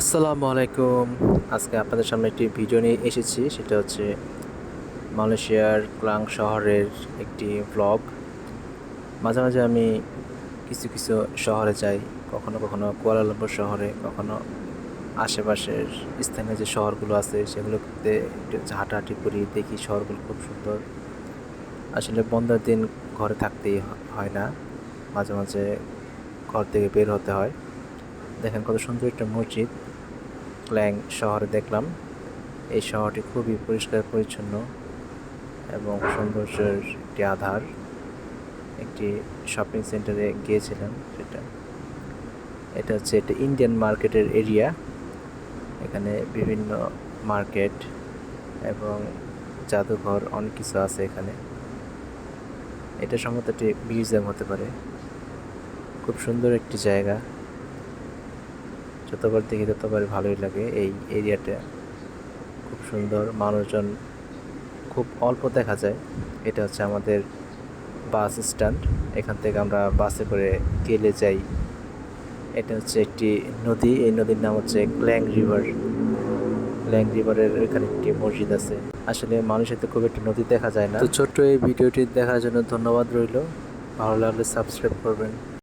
আসসালামু আলাইকুম। আজকে আপনাদের সামনে একটি ভিডিও নিয়ে এসেছি। সেটা হচ্ছে মালয়েশিয়ার ক্লাং শহরের একটি ব্লগ মাঝে মাঝে আমি কিছু কিছু শহরে যাই, কখনো কখনো কুয়ালালামপুর শহরে, কখনো আশেপাশের স্থানীয় যে শহরগুলো আছে, সেগুলোতে একটু হাঁটাহাঁটি করি, দেখি শহরগুলো খুব সুন্দর। আসলে বন্ধের দিন ঘরে থাকতেই হয় না, মাঝে মাঝে ঘর থেকে বের হতে হয়। দেখেন কত সুন্দর একটা মসজিদ। ক্ল্যাং শহরে দেখলাম। এই শহরটি খুবই পরিষ্কার, পরিচ্ছন্ন এবং সৌন্দর্যের একটি আধার। একটি শপিং সেন্টারে গিয়েছিলাম সেটা। এটা হচ্ছে একটা ইন্ডিয়ান মার্কেটের এরিয়া এখানে বিভিন্ন মার্কেট এবং জাদুঘর অনেক কিছু আছে এখানে। এটা সম্ভবত একটি মিউজিয়াম হতে পারে। খুব সুন্দর একটি জায়গা। যতবার দেখি ততবার ভালোই লাগে এই এরিয়াটা। খুব সুন্দর, মানুষজন খুব অল্প দেখা যায়। এটা হচ্ছে আমাদের বাস স্ট্যান্ড। এখান থেকে আমরা বাসে করে গেলে যাই। এটা হচ্ছে একটি নদী। এই নদীর নাম হচ্ছে ক্ল্যাং রিভার। ক্ল্যাং রিভারের এখানে একটি মসজিদ আছে। আসলে মানুষের তো খুব একটা নদী দেখা যায় না। তো ছোট্ট এই ভিডিওটি দেখার জন্য ধন্যবাদ রইল। ভালো লাগলে সাবস্ক্রাইব করবেন।